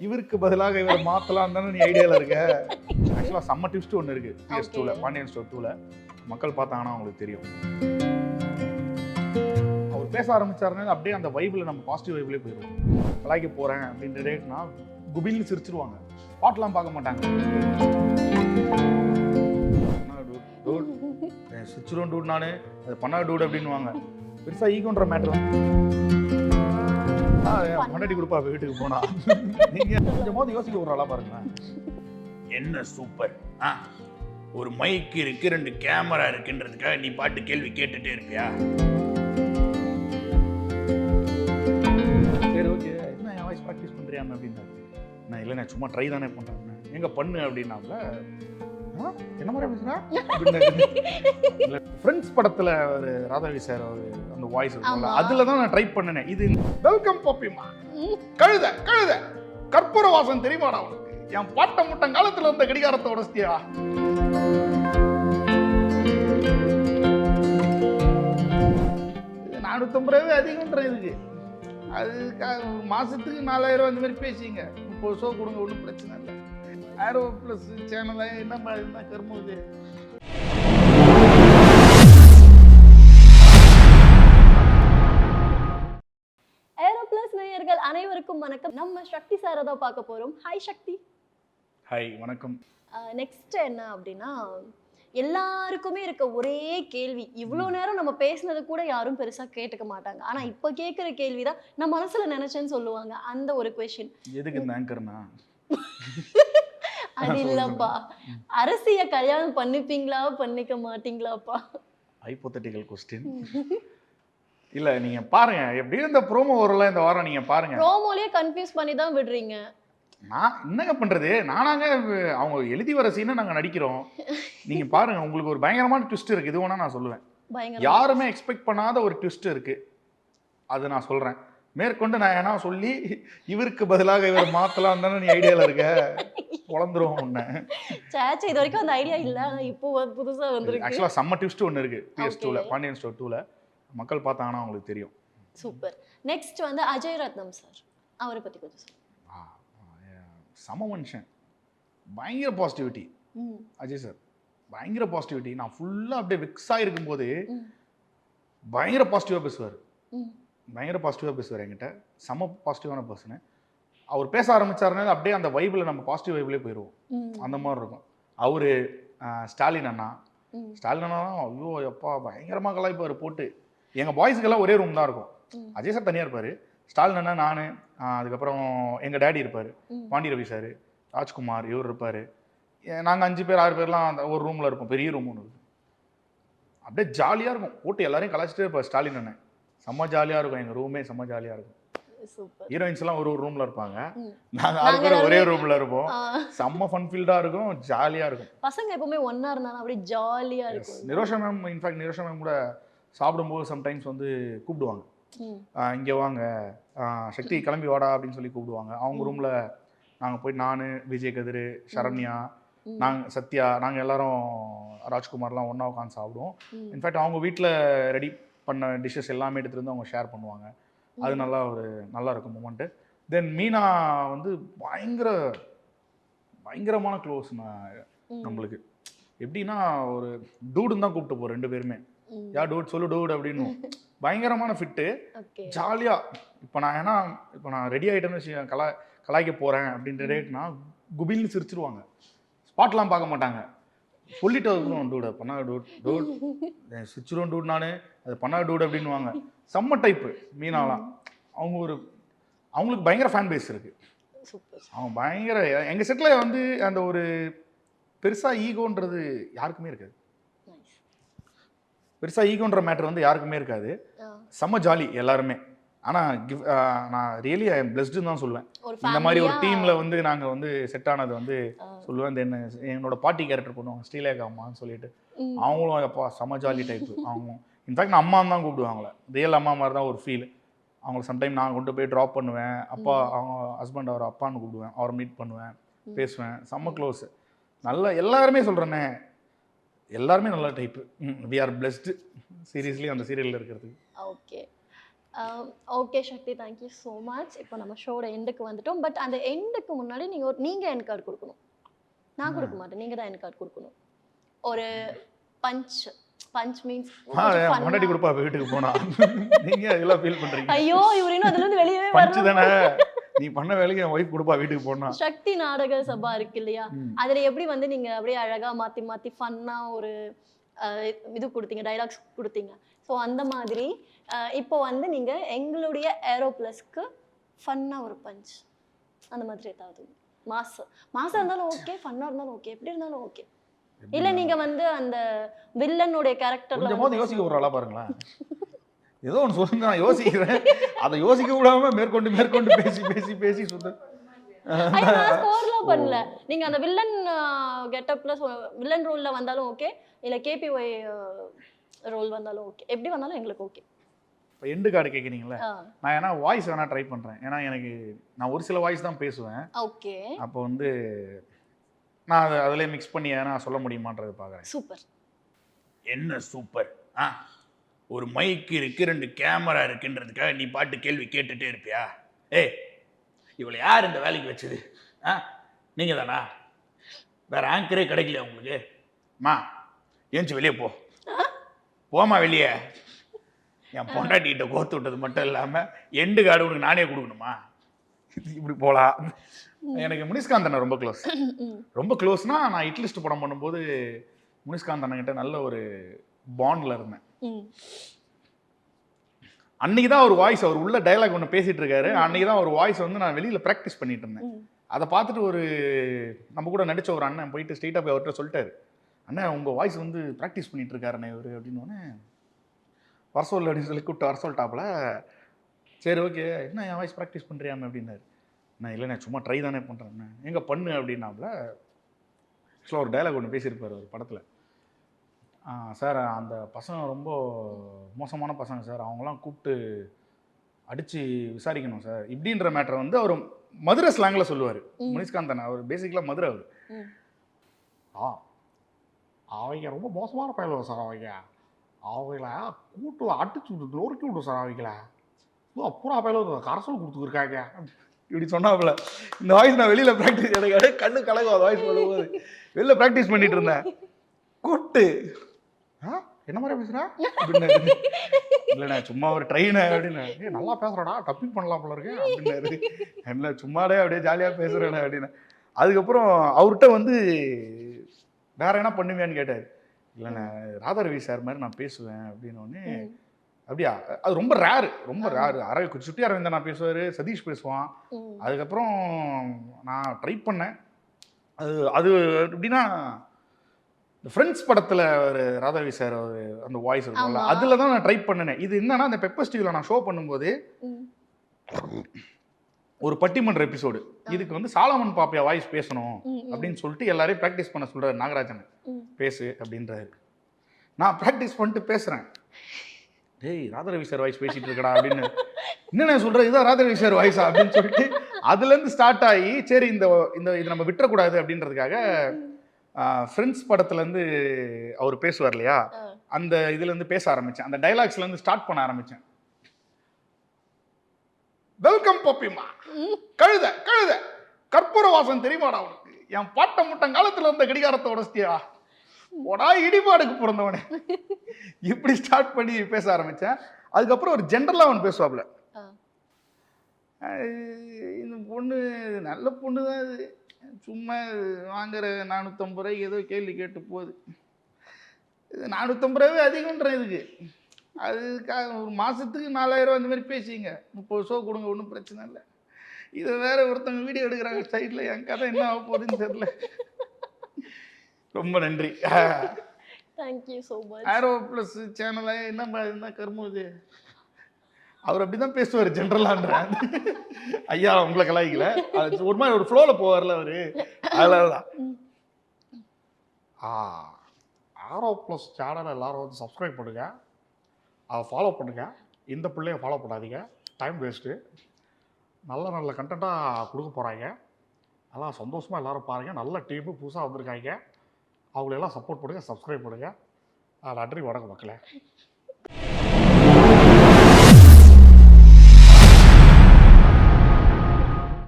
இவருக்கு பதிலாக இவரை மாத்தலாம் தானே நீ ஐடியால இருக்க? ஆக்சுவலா செம்ம டிப்ஸ்ட் ஒன்று இருக்கு. PS Okay. பாண்டியன் ஸ்டோர் டூல மக்கள் பார்த்தாங்கன்னா அவங்களுக்கு தெரியும். அவர் பேச ஆரம்பிச்சாருன்னா அப்படியே அந்த வைப்ல நம்ம பாசிட்டிவ் வைப்லேயே போயிடுவோம். கலாய்க்க போறேன் அப்படின்ற டேட்னா குபில்னு சிரிச்சிருவாங்க. பாட்டெல்லாம் பார்க்க மாட்டாங்க. சிரிச்சிரும் டூட் நானு. அது பண்ணா டூட் அப்படின்னுவாங்க. பெருசா ஈகோன்ற மேட்ரு மண்டடி கொடுப்பா வீட்டுக்கு போனா. நீங்க கொஞ்சம் போது யோசிக்க விடுறாளா பாருங்க என்ன சூப்பர்? ஒரு மைக் இருக்கு ரெண்டு கேமரா இருக்குன்றதுக்காக நீ பாட்டு கேள்வி கேட்டுட்டே இருப்பியா? சரி ஓகே என்ன என் வாய்ஸ் ப்ராக்டிஸ் பண்றியான்னு அப்படின்னாரு நான் இல்லை நான் சும்மா ட்ரை தானே பண்றேன் எங்க பண்ணு அப்படின்னாப்ல "ஆ, என்ன மாதிரி பேசுறா? ஃப்ரெண்ட்ஸ் படத்துல ஒரு ராதாவி சார் ஒரு அந்த வாய்ஸ். அதுல தான் நான் ட்ரை பண்ணினேன் இது வெல்கம் பப்பிமா கழுத கழுத. கற்பூர வாசம் தெரியுமாடா உனக்கு? என் பாட்ட முட்டம் காலத்துல வந்த கடிகாரத்தை உடச்சியா நானூற்றம்பது ரூபாய் அதிகம்ன்ற இதுக்கு. அது க- மாசத்துக்கு நாலாயிரம் அந்த மாதிரி பேசிங்க. முப்பது ஷோ கொடுங்க ஒன்றும் பிரச்சனை இல்லை. ஆரோ ப்ளஸ் சேனல் என்ன மாதிரி இருந்தால் கருமம் இது? ஏரோ பிளஸ் நேயர்கள் அனைவருக்கும் வணக்கம். நம்ம சக்தி சாரை தான் பார்க்க போறோம். ஹாய் சக்தி. ஹாய் வணக்கம். நெக்ஸ்ட் என்ன அப்படின்னா எல்லாருக்குமே இருக்க ஒரே கேள்வி. இவ்வளோ நேரம் நம்ம பேசுனது கூட யாரும் பெருசா கேட்டுக்க மாட்டாங்க. ஆனா இப்போ கேட்குற கேள்வி தான் நான் மனசுல நினைச்சேன்னு சொல்லுவாங்க. அந்த ஒரு கொஷின் எதுக்கு இந்த ஆங்கர்னா அது. இல்லப்பா அரசிய கல்யாணம் பண்ணிப்பீங்களா பண்ணிக்க மாட்டீங்களாப்பா? ஹைப்போத்தட்டிக்கல் கொஸ்டின் இல்ல நீங்க பாருங்க எப்படியும் இந்த ப்ரோமோ வரல இந்த வாரம் நீங்க பாருங்க. ப்ரோமோலயே கன்ஃபியூஸ் பண்ணி தான் விடுறீங்க. நான் என்னங்க பண்றது? நானாங்க அவங்க எழுதி வர சீனை நாங்க நடிக்கிறோம். நீங்க பாருங்க உங்களுக்கு ஒரு பயங்கரமான ட்விஸ்ட் இருக்கு. இது வேணா நான் சொல்லுவேன். யாருமே எக்ஸ்பெக்ட் பண்ணாத ஒரு ட்விஸ்ட் இருக்கு. அது நான் சொல்றேன். மேற்கொண்டு நான் ஏன்னா சொல்லி இவருக்கு பதிலாக இவர் மாத்தலாம் தானே நீ ஐடியால இருக்க? குழந்துரும் உன்னை. சேச்சே இது வரைக்கும் அந்த ஐடியா இல்ல. இப்போ புதுசா வந்திருக்கு. ஆக்சுவலா செம்ம ட்விஸ்ட் ஒன்று இருக்கு. பிஎஸ் டூல. பாண்டியன் ஸ்டோர் டூல மக்கள் பார்த்தாங்கன்னா அவங்களுக்கு தெரியும். சூப்பர். நெக்ஸ்ட் வந்து அஜய் ரத்னம் சார் அவரை பத்தி கொஞ்சம் சொல்லுங்க. செம மனுஷன். பயங்கர பாசிட்டிவிட்டி அஜய் சார் பயங்கர பாசிட்டிவிட்டி நான் ஃபுல்லாக அப்படியே விக்ஸ் ஆகிருக்கும் போது ம், பயங்கர பாசிட்டிவாக பேசுவார். பயங்கர பாசிட்டிவாக பேசுவார் என்கிட்ட. செம பாசிட்டிவான பர்சனு அவர் பேச ஆரம்பிச்சாருன்னா அப்படியே அந்த வைபில் நம்ம பாசிட்டிவ் வைப்லேயே போயிடுவோம் அந்த மாதிரி இருக்கும். அவர் ஸ்டாலின் அண்ணா. ஸ்டாலின் அண்ணா ஐயோ எப்பா பயங்கரமாக கலாய்ப்பார் போட்டு. எங்கள் பாய்ஸுக்கெல்லாம் ஒரே ரூம் தான் இருக்கும். அஜய் சார் தனியாக இருப்பார். ஸ்டாலின் அண்ணா நான் அதுக்கப்புறம் எங்கள் டேடி இருப்பார். பாண்டி ரவி சார் ராஜ்குமார் இவர் இருப்பார். நாங்கள் அஞ்சு பேர் ஆறு பேர்லாம் அந்த ஒரு ரூமில் இருப்போம். பெரிய ரூம் ஒன்று இருக்கும் அப்படியே ஜாலியாக இருக்கும். போட்டு எல்லாரையும் கலாச்சிட்டே இருப்பார் ஸ்டாலின் அண்ணன். செம்ம ஜாலியாக இருக்கும். எங்கள் ரூமே செம்ம ஜாலியாக இருக்கும். ஹீரோயின்ஸ் எல்லாம் ஒரு ஒரு ரூமில் இருப்பாங்க. ஆறு நாங்க பேர் ஒரே எல்லாருமே- ரூமில் இருப்போம் செம்ம ஃபன் ஃபீல்டாக இருக்கும். ஜாலியாக இருக்கும். பசங்க எப்பவுமே ஒண்ணா இருந்தாலும் அப்படியே ஜாலியா இருக்கும். Nirosha ma'am in fact Nirosha ma'am கூட சாப்பிடும்போது சம்டைம்ஸ் வந்து கூப்பிடுவாங்க. இங்கே வாங்க. சக்தி கிளம்பி வாடா அப்படின்னு சொல்லி கூப்பிடுவாங்க. அவங்க ரூமில் நாங்கள் போய் நான் விஜய் கதிர் சரண்யா நாங்கள் சத்யா நாங்கள் எல்லாரும் ராஜ்குமார்லாம் ஒன்றா உட்காந்து சாப்பிடுவோம். இன்ஃபேக்ட் அவங்க வீட்டில் ரெடி பண்ண டிஷ்ஷஸ் எல்லாமே எடுத்துகிட்டு வந்து அவங்க ஷேர் பண்ணுவாங்க. அது நல்லா ஒரு நல்லா இருக்கும் மூமெண்ட்டு தென் மீனா வந்து பயங்கர பயங்கரமான க்ளோஸ் ம், நம்மளுக்கு. எப்படின்னா ஒரு டூடுன்னு தான் கூப்பிட்டு போகிறோம் ரெண்டு பேருமே. யா டூட் சொல்லு டூட் அப்படின்னு. பயங்கரமான ஃபிட்டு ஜாலியாக இப்போ நான் ஏன்னா இப்போ நான் ரெடி ஆகிட்டேன்னு கலா கலாய்க்க போகிறேன் அப்படின்ற ரேட்னா குபில்னு சிரிச்சிருவாங்க. ஸ்பாட்லாம் பார்க்க மாட்டாங்க. சொல்லிட்டு அதுக்கப்புறம் டூட் பண்ணா டூட் டூட் சிரிச்சிரும் டூட் நான் அது பண்ணா டூட் அப்படின்னுவாங்க. செம்ம டைப்பு மீனாலாம். அவங்க ஒரு அவங்களுக்கு பயங்கர ஃபேன் பேஸ் இருக்குது சூப்பர். அவங்க பயங்கர எங்கள் செட்டில் வந்து அந்த ஒரு பெருசாக ஈகோன்றது யாருக்குமே இருக்காது. பெருசாக ஈகோன்ற மேட்டர் வந்து யாருக்குமே இருக்காது. செம்ம ஜாலி எல்லாருமே. ஆனால் கிவ் நான் ரியலி ஐ எம் பிளஸ்டுன்னு தான் சொல்லுவேன் இந்த மாதிரி ஒரு டீமில் வந்து நாங்கள் வந்து செட் ஆனது வந்து சொல்லுவேன். தென் என்னோட பாட்டி கேரக்டர் பண்ணுவாங்க ஸ்ரீலேகா அம்மான்னு சொல்லிட்டு. அவங்களும் அப்பா செம்ம ஜாலி டைப்பு அவங்க இன்ஃபேக்ட் நான் அம்மான்னு தான் கூப்பிடுவாங்களே. ரியல் அம்மா மாதிரி தான் ஒரு ஃபீல் அவங்கள சம்டைம் நான் கொண்டு போய் ட்ராப் பண்ணுவேன். அப்பா அவங்க ஹஸ்பண்ட் அவர் அப்பான்னு கூப்பிடுவேன். அவரை மீட் பண்ணுவேன். பேசுவேன். செம்ம க்ளோஸ் நல்ல எல்லாருமே சொல்கிறேனே எல்லாருமே நல்ல type we are blessed seriously அந்த சீரியலில் இருக்கிறதுக்கு. Okay okay Shakti thank you so much இப்போ நம்ம ஷோட எண்டுக்கு வந்துட்டோம். பட் அந்த எண்டுக்கு முன்னாடி நீங்கள் ஒரு நீங்கள் என் கார்டு கொடுக்கணும். நான் கொடுக்க மாட்டேன். நீங்கள் தான் என் கார்டு கொடுக்கணும். ஒரு பஞ்ச் பஞ்ச் மீன்ஸ் முன்னாடி கொடுப்பா வீட்டுக்கு போனா? நீங்க இதெல்லாம் ஃபீல் பண்றீங்க. ஐயோ இவர் இன்னும் அதுல இருந்து வெளியவே பஞ்சு தானே? நீ பண்ண வேலைக்கு என் ஒய்ஃப் கொடுப்பா வீட்டுக்கு போனா. சக்தி நாடக சபா இருக்கு இல்லையா. அதுல எப்படி வந்து நீங்க அப்படியே அழகா மாத்தி மாத்தி ஃபன்னா ஒரு இது கொடுத்தீங்க டைலாக்ஸ் கொடுத்தீங்க. ஸோ அந்த மாதிரி இப்போ வந்து நீங்க எங்களுடைய ஏரோ பிளஸ்க்கு ஃபன்னா ஒரு பஞ்ச் அந்த மாதிரி ஏதாவது மாசம் மாசம் இருந்தாலும் ஓகே ஃபன்னா இருந்தாலும் ஓகே எப்படி இருந்தாலும் ஓகே இல்ல நீங்க வந்து அந்த வில்லனுடைய கேரக்டர்ல கொஞ்சமாவது யோசிக்க ஒரு ஆளா பாருங்களேன். ஏதோ ஒன்று சொல்லுங்க நான் யோசிக்கிறேன். அதை யோசிக்க விடாம மேற்கொண்டு மேற்கொண்டு பேசி பேசி பேசி ஸ்கோர்லாம் பண்ணல. நீங்க அந்த வில்லன் கெட்டப்ல வில்லன் ரோல்ல வந்தாலும் ஓகே இல்ல கேபிஒய் ரோல் வந்தாலும் ஓகே எப்படி வந்தாலும் எங்களுக்கு ஓகே இப்போ எண்டு கார்டு கேட்குறீங்களே நான் ஏன்னா வாய்ஸ் வேணா ட்ரை பண்றேன். ஏன்னா எனக்கு நான் ஒரு சில வாய்ஸ் தான் பேசுவேன். ஓகே. அப்போ வந்து நான் அதை அதிலே மிக்ஸ் பண்ணி ஏன்னா சொல்ல முடியுமான்றது பார்க்குறேன் சூப்பர். என்ன சூப்பர்? ஆ? ஒரு மைக் இருக்கு ரெண்டு கேமரா இருக்குன்றதுக்காக நீ பாட்டு கேள்வி கேட்டுட்டே இருப்பியா? ஏய் இவளை யார் இந்த வேலைக்கு வச்சது? ஆ? நீங்க தானா வேற ஆங்கரே கிடைக்கல உங்களுக்கு? மா ஏஞ்சி வெளியே போ. போமா வெளியே. என் பொண்டாட்டிகிட்ட கோத்து விட்டது மட்டும் இல்லாமல் எண்டு கார்டு உனக்கு நானே கொடுக்கணுமா? இப்படி போகலாம் எனக்கு முனிஷ்காந்த் அண்ணன் ரொம்ப க்ளோஸ் ரொம்ப க்ளோஸ்னா நான் இட்லிஸ்ட் படம் பண்ணும்போது முனிஷ்காந்த் கிட்ட நல்ல ஒரு பாண்டில் இருந்தேன். அன்னைக்கு தான் ஒரு வாய்ஸ் அவர் உள்ள டைலாக் ஒன்று பேசிட்டு இருக்காரு. அன்னைக்கு தான் ஒரு வாய்ஸ் வந்து நான் வெளியில் ப்ராக்டிஸ் பண்ணிட்டு இருந்தேன். அதை பார்த்துட்டு ஒரு நம்ம கூட நடிச்ச ஒரு அண்ணன் போயிட்டு ஸ்ட்ரெயிட்டாக போய் அவர்கிட்ட சொல்லிட்டாரு. அண்ணன் உங்கள் வாய்ஸ் வந்து ப்ராக்டிஸ் பண்ணிட்டு இருக்காருண்ணே இவர் அப்படின்னு வர சொல்லு அப்படின்னு சொல்லி கூப்பிட்டு வர சொல்லிட்டாப்புல. சரி ஓகே என்ன என் வாய்ஸ் ப்ராக்டிஸ் பண்ணுறியாமே அப்படின்னாரு. நான் இல்லை நான் சும்மா ட்ரை தானே பண்ணுறேன் எங்கே பண்ணு? அப்படின்னாப்புல ஆக்சுவலாக ஒரு டைலாக் ஒன்று பேசியிருப்பார் ஒரு படத்தில். சார் அந்த பசங்க ரொம்ப மோசமான பசங்க சார் அவங்களாம் கூப்பிட்டு அடித்து விசாரிக்கணும் சார் இப்படின்ற மேட்டரை வந்து அவர் மதுரை ஸ்லாங்கில் சொல்லுவார். முனிஷ்காந்தன் அவர் பேசிக்கலாக மதுரை அவர். ஆ அவங்க ரொம்ப மோசமான பயலுவ சார் அவங்க அவங்கள கூட்டு அடிச்சு விட்டு நொறுக்கி விட்டு சார் அவங்கள. அப்புறம் அப்பையில பயலுவ கரசல் கொடுத்துருக்காங்க இப்படி சொன்னாப்புல. இந்த வாய்ஸ் நான் வெளியில் ப்ராக்டிஸ் எனக்கு கண்ணு கலகும் அந்த வாய்ஸ் பண்ணும்போது வெளில ப்ராக்டிஸ் பண்ணிட்டு இருந்தேன். கூட்டு. ஆ? என்ன மாதிரி பேசுகிறா அப்படின்னு இல்லைண்ணே சும்மா ஒரு ட்ரெயின் அப்படின்னு ஏ நல்லா பேசுகிறடா டப்பிங் பண்ணலாம் போல இருக்கு அப்படின்னாரு. என்ன சும்மாடே அப்படியே ஜாலியாக பேசுகிறேண்ணே அப்படின்னு. அதுக்கப்புறம் அவர்கிட்ட வந்து வேற என்ன பண்ணுவியான்னு கேட்டார். இல்லைண்ணே ராதாரவி சார் மாதிரி நான் பேசுவேன் அப்படின்னு உடனே அப்படியா? அது ரொம்ப ரேரு ரொம்ப ரேரு அரை சுட்டி அரவிந்தன் நான் பேசுவார் சதீஷ் பேசுவான். அதுக்கப்புறம் நான் ட்ரை பண்ணேன். அது அது எப்படின்னா இந்த ஃப்ரெண்ட்ஸ் படத்தில் ஒரு ராதாவி சார் ஒரு அந்த வாய்ஸ் இருக்கும்ல. அதில் தான் நான் ட்ரை பண்ணினேன் இது என்னன்னா அந்த பெப்பர் டிவியில் நான் ஷோ பண்ணும்போது ஒரு பட்டிமன்ற எபிசோடு இதுக்கு வந்து சாலமன் பாப்பியா வாய்ஸ் பேசணும் அப்படின்னு சொல்லிட்டு எல்லாரையும் ப்ராக்டிஸ் பண்ண சொல்கிறார் நாகராஜன். பேசு அப்படின்றாரு. நான் ப்ராக்டிஸ் பண்ணிட்டு பேசுகிறேன் டேய் ராதாரவி சார் வாய்ஸ் பேசிட்டு இருக்கடா அப்படின்னு. என்னென்ன சொல்ற? இதான் ராதாரவி சார் வாய்ஸா அப்படின்னு சொல்லிட்டு அதுலேருந்து ஸ்டார்ட் ஆகி சரி இந்த இந்த இது நம்ம விட்டுறக்கூடாது அப்படின்றதுக்காக ஃப்ரெண்ட்ஸ் படத்துலேருந்து அவர் பேசுவார் இல்லையா. அந்த இதுலேருந்து பேச ஆரம்பித்தேன் அந்த டைலாக்ஸ்லேருந்து ஸ்டார்ட் பண்ண ஆரம்பித்தேன் வெல்கம் பப்பிமா கழுத கழுத. கற்பூர வாசம் தெரியுமாடா உனக்கு? என் பாட்ட முட்டம் காலத்துல இருந்த கடிகாரத்தை உடச்சிட்டியா போடா இடிபாடுக்கு பிறந்தவனே. இப்படி ஸ்டார்ட் பண்ணி பேச ஆரம்பிச்சேன். அதுக்கப்புறம் ஒரு ஜென்ரலாக அவன். அஹ் இந்த பொண்ணு நல்ல பொண்ணு தான் இது சும்மா வாங்குற நானூற்றம்பது ரூபாய்க்கு ஏதோ கேள்வி கேட்டு போகுது. இது நானூற்றம்பது ரூபாவே அதிகம்ன்ற இதுக்கு. அதுக்காக ஒரு மாதத்துக்கு நாலாயிரம் அந்த மாதிரி பேசிங்க. முப்பது ஷோ கொடுங்க ஒன்றும் பிரச்சனை இல்லை. இதை வேற ஒருத்தவங்க வீடியோ எடுக்கிறாங்க சைடில் என் கதை என்ன ஆக போகுதுன்னு தெரியல. ரொம்ப நன்றி. தேங்க்யூ ஸோ மச் ஆரோ ப்ளஸ் சேனலை என்ன என்ன கருமம் இது? அவர் அப்படி தான் பேசுவார் ஜென்ரலான்ற ஐயா உங்களை கலாய்க்கல. அது ஒரு மாதிரி ஒரு ஃப்ளோவில் போவார்ல அவரு. அதில் தான் ஆ ஆரோ ப்ளஸ் சேனலை எல்லாரும் வந்து சப்ஸ்கிரைப் பண்ணுங்க. அதை ஃபாலோ பண்ணுங்க. இந்த பிள்ளைய ஃபாலோ பண்ணாதீங்க. டைம் வேஸ்ட்டு நல்ல நல்ல கண்டென்ட்டாக கொடுக்க போகிறாங்க நல்லா சந்தோஷமாக எல்லோரும் பாருங்கள் நல்ல டீமு புதுசாக வந்திருக்காங்க. அவங்களெல்லாம் சப்போர்ட் பண்ணுங்கள் சப்ஸ்கிரைப் பண்ணுங்கள் நன்றி வணக்கம் மக்களே.